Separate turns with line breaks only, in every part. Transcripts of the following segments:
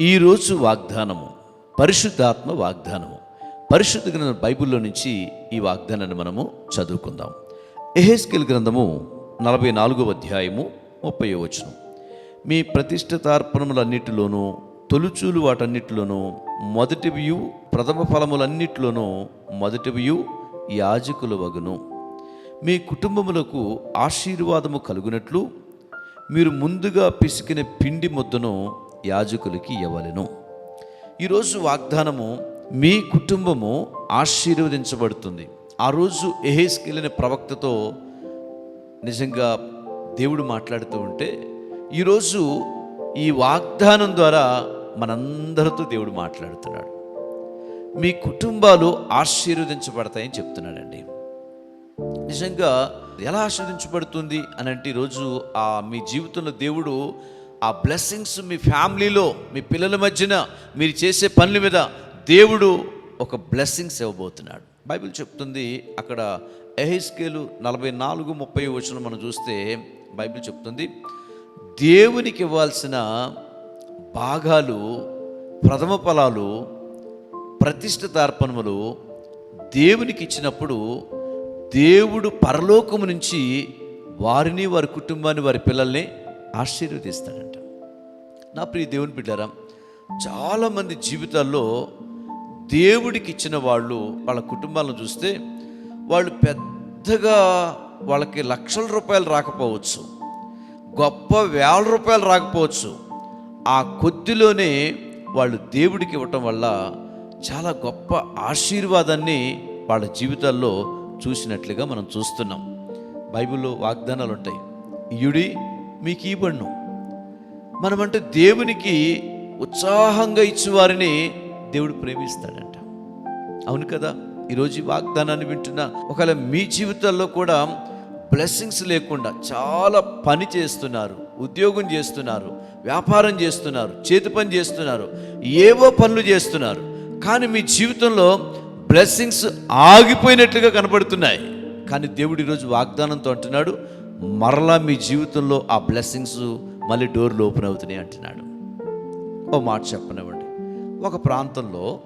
ఈరోజు వాగ్దానము పరిశుద్ధాత్మ వాగ్దానము. పరిశుద్ధ గ్రంథం బైబిల్లో నుంచి ఈ వాగ్దానాన్ని మనము చదువుకుందాం. ఎహెస్కెల్ గ్రంథము నలభై నాలుగో అధ్యాయము ముప్పై వచనం. మీ ప్రతిష్ఠితార్పణములన్నిటిలోనూ తొలుచూలు వాటన్నిటిలోనూ మొదటివియు ప్రథమ ఫలములన్నిటిలోనూ మొదటివియు యాజకుల వగును. మీ కుటుంబములకు ఆశీర్వాదము కలుగునట్లు మీరు ముందుగా పిసికిన పిండి ముద్దను యాజకులకి ఇవ్వవలెను. ఈరోజు వాగ్దానము మీ కుటుంబము ఆశీర్వదించబడుతుంది. ఆ రోజు ఎహేస్కెళ్ళిన ప్రవక్తతో నిజంగా దేవుడు మాట్లాడుతూ ఉంటే ఈరోజు ఈ వాగ్దానం ద్వారా మనందరితో దేవుడు మాట్లాడుతున్నాడు. మీ కుటుంబాలు ఆశీర్వదించబడతాయని చెప్తున్నాడండి. నిజంగా ఎలా ఆశీర్వదించబడుతుంది అని అంటే ఈరోజు ఆ మీ జీవితంలో దేవుడు ఆ బ్లెస్సింగ్స్ మీ ఫ్యామిలీలో మీ పిల్లల మధ్యన మీరు చేసే పనుల మీద దేవుడు ఒక బ్లెస్సింగ్స్ ఇవ్వబోతున్నాడు. బైబిల్ చెప్తుంది అక్కడ ఎహెస్కేలు నలభై నాలుగు ముప్పై వచ్చిన మనం చూస్తే బైబిల్ చెప్తుంది దేవునికి ఇవ్వాల్సిన భాగాలు ప్రథమ ఫలాలు ప్రతిష్ఠితార్పణములు దేవునికి ఇచ్చినప్పుడు దేవుడు పరలోకము నుంచి వారిని వారి కుటుంబాన్ని వారి పిల్లల్ని ఆశీర్వదిస్తాడంట. నా ప్రియ దేవుని బిడ్డారా చాలామంది జీవితాల్లో దేవుడికి ఇచ్చిన వాళ్ళు వాళ్ళ కుటుంబాలను చూస్తే వాళ్ళు పెద్దగా వాళ్ళకి లక్షల రూపాయలు రాకపోవచ్చు గొప్ప వేల రూపాయలు రాకపోవచ్చు. ఆ కొద్దిలోనే వాళ్ళు దేవుడికి ఇవ్వటం వల్ల చాలా గొప్ప ఆశీర్వాదాన్ని వాళ్ళ జీవితాల్లో చూసినట్లుగా మనం చూస్తున్నాం. బైబిల్లో వాగ్దానాలు ఉంటాయి ఇయుడి మీకు ఇవ్వను మనమంటే దేవునికి ఉత్సాహంగా ఇచ్చేవారిని దేవుడు ప్రేమిస్తాడంట. అవును కదా? ఈరోజు వాగ్దానాన్ని వింటున్న ఒకవేళ మీ జీవితాల్లో కూడా బ్లెస్సింగ్స్ లేకుండా చాలా పని చేస్తున్నారు ఉద్యోగం చేస్తున్నారు వ్యాపారం చేస్తున్నారు చేతి పని చేస్తున్నారు ఏవో పనులు చేస్తున్నారు కానీ మీ జీవితంలో బ్లెస్సింగ్స్ ఆగిపోయినట్లుగా కనబడుతున్నాయి. కానీ దేవుడు ఈరోజు వాగ్దానంతో అంటున్నాడు మరలా మీ జీవితంలో ఆ బ్లెస్సింగ్స్ మళ్ళీ డోర్లు ఓపెన్ అవుతున్నాయి అంటున్నాడు. ఓ మాట చెప్పనివ్వండి. ఒక ప్రాంతంలో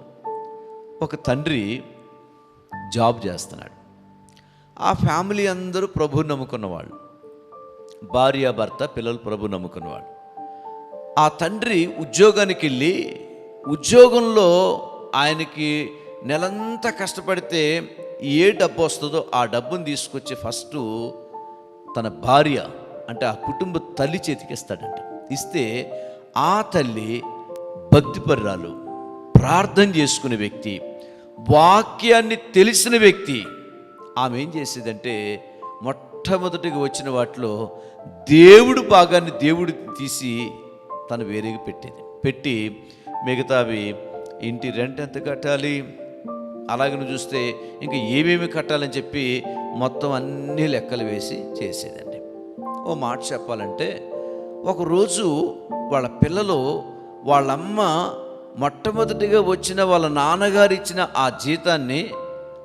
ఒక తండ్రి జాబ్ చేస్తున్నాడు. ఆ ఫ్యామిలీ అందరూ ప్రభు నమ్ముకున్నవాళ్ళు. భార్య భర్త పిల్లలు ప్రభు నమ్ముకున్నవాళ్ళు. ఆ తండ్రి ఉద్యోగానికి వెళ్ళి ఉద్యోగంలో ఆయనకి నెలంతా కష్టపడితే ఏ డబ్బు వస్తుందో ఆ డబ్బును తీసుకొచ్చి ఫస్ట్ తన భార్య అంటే ఆ కుటుంబ తల్లి చేతికి ఇస్తాడంట ఇస్తే ఆ తల్లి భక్తిపర్రాలు ప్రార్థన చేసుకునే వ్యక్తి వాక్యాన్ని తెలిసిన వ్యక్తి. ఆమె ఏం చేసేదంటే మొట్టమొదటిగా వచ్చిన వాటిలో దేవుడు భాగాన్ని దేవుడు తీసి తను వేరేగా పెట్టేది. పెట్టి మిగతావి ఇంటి రెంట్ ఎంత కట్టాలి? అలాగే నువ్వు చూస్తే ఇంకా ఏమేమి కట్టాలని చెప్పి మొత్తం అన్ని లెక్కలు వేసి చేసేదండి. ఓ మాట చెప్పాలంటే ఒకరోజు వాళ్ళ పిల్లలు వాళ్ళమ్మ మొట్టమొదటిగా వచ్చిన వాళ్ళ నాన్నగారు ఇచ్చిన ఆ జీతాన్ని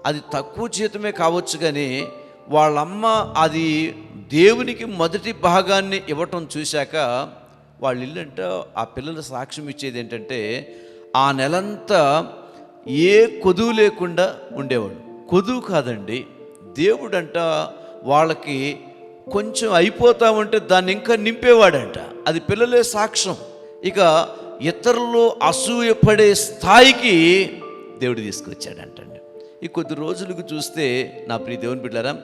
అది తక్కువ జీతమే కావచ్చు కానీ వాళ్ళమ్మ అది దేవునికి మొదటి భాగాన్ని ఇవ్వటం చూశాక వాళ్ళ ఇల్లంట ఆ పిల్లల సాక్ష్యం ఇచ్చేది ఏంటంటే ఆ నెలంతా ఏ కొదువు లేకుండా ఉండేవాడు. కొదువు కాదండి దేవుడంట వాళ్ళకి కొంచెం అయిపోతా ఉంటే దాన్ని ఇంకా నింపేవాడంట. అది పిల్లలే సాక్ష్యం. ఇక ఇతరులు అసూయపడే స్థాయికి దేవుడు తీసుకొచ్చాడంటండి. ఈ కొద్ది రోజులకు చూస్తే నా ప్రియ దేవుని బిడ్డారా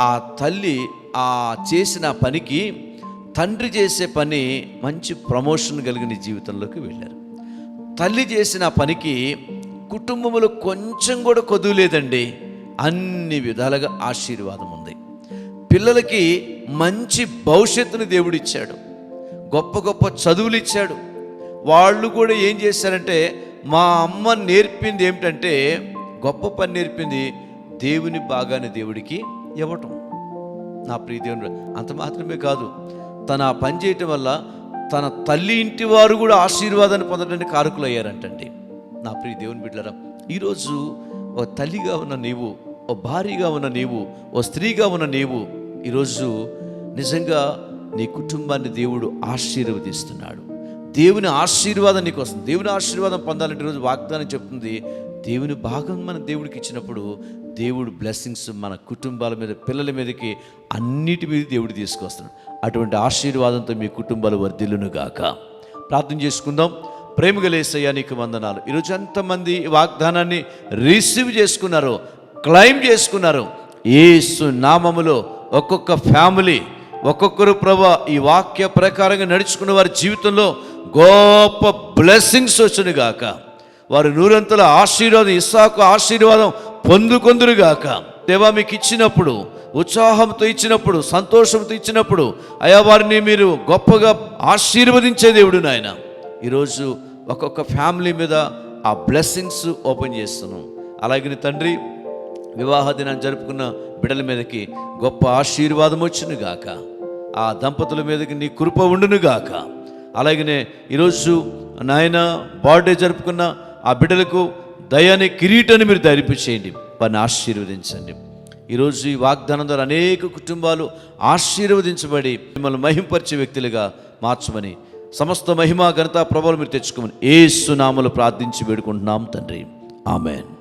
ఆ తల్లి ఆ చేసిన పనికి తండ్రి చేసే పని మంచి ప్రమోషన్ కలిగిన జీవితంలోకి వెళ్ళారు. తల్లి చేసిన పనికి కుటుంబంలో కొంచెం కూడా కొదువు లేదండి. అన్ని విధాలుగా ఆశీర్వాదం ఉంది. పిల్లలకి మంచి భవిష్యత్తుని దేవుడిచ్చాడు. గొప్ప గొప్ప చదువులు ఇచ్చాడు వాళ్ళు కూడా ఏం చేశారంటే మా అమ్మ నేర్పింది ఏమిటంటే గొప్ప పని నేర్పింది దేవుని బాగానే దేవుడికి ఇవ్వటం. నా ప్రియ దేవుని అంత మాత్రమే కాదు. తన ఆ పని చేయటం వల్ల తన తల్లి ఇంటి వారు కూడా ఆశీర్వాదాన్ని పొందడానికి కారకులు అయ్యారంటండి నా ప్రియ దేవుని బిడ్డరా ఈరోజు ఓ తల్లిగా ఉన్న నీవు ఓ భార్యగా ఉన్న నీవు ఓ స్త్రీగా ఉన్న నీవు ఈరోజు నిజంగా నీ కుటుంబాన్ని దేవుడు ఆశీర్వదిస్తున్నాడు. దేవుని ఆశీర్వాదం నీకు వస్తుంది. దేవుని ఆశీర్వాదం పొందాలంటే ఈరోజు వాగ్దానం చెప్తుంది దేవుని భాగం మన దేవుడికి ఇచ్చినప్పుడు దేవుడు బ్లెస్సింగ్స్ మన కుటుంబాల మీద పిల్లల మీదకి అన్నిటి మీద దేవుడు తీసుకొస్తున్నాడు. అటువంటి ఆశీర్వాదంతో మీ కుటుంబాలు వర్ధిల్లును గాక. ప్రార్థన చేసుకుందాం. ప్రేమ గలేసయ్యా నీకు వందనాలు. ఈరోజు ఎంతమంది వాగ్దానాన్ని రిసీవ్ చేసుకున్నారో క్లైమ్ చేసుకున్నారు. ఏసు నామములో ఒక్కొక్క ఫ్యామిలీ ఒక్కొక్కరు ప్రభా ఈ వాక్య ప్రకారంగా నడుచుకున్న వారి జీవితంలో గొప్ప బ్లెస్సింగ్స్ వచ్చునుగాక వారు నూరంతల ఆశీర్వాదం ఇస్సాకు ఆశీర్వాదం పొందుకొందురుగాక దేవా మీకు ఇచ్చినప్పుడు ఉత్సాహంతో ఇచ్చినప్పుడు సంతోషంతో ఇచ్చినప్పుడు అయా వారిని మీరు గొప్పగా ఆశీర్వదించే దేవుడు నాయన. ఈరోజు ఒక్కొక్క ఫ్యామిలీ మీద ఆ బ్లెస్సింగ్స్ ఓపెన్ చేస్తున్నాం. అలాగే తండ్రి వివాహ దినాన్ని జరుపుకున్న బిడ్డల మీదకి గొప్ప ఆశీర్వాదం వచ్చును గాక. ఆ దంపతుల మీదకి నీ కృప ఉండును గాక. అలాగనే ఈరోజు నాయన బర్త్డే జరుపుకున్న ఆ బిడ్డలకు దయాని కిరీటాన్ని మీరు ధరిపి చేయండి వారిని ఆశీర్వదించండి. ఈరోజు ఈ వాగ్దానం ద్వారా అనేక కుటుంబాలు ఆశీర్వదించబడి మిమ్మల్ని మహింపరిచే వ్యక్తులుగా మార్చమని సమస్త మహిమ ఘనత ప్రభావం మీరు తెచ్చుకోమని ఏ ప్రార్థించి వేడుకుంటున్నాం తండ్రి. ఆమెన్.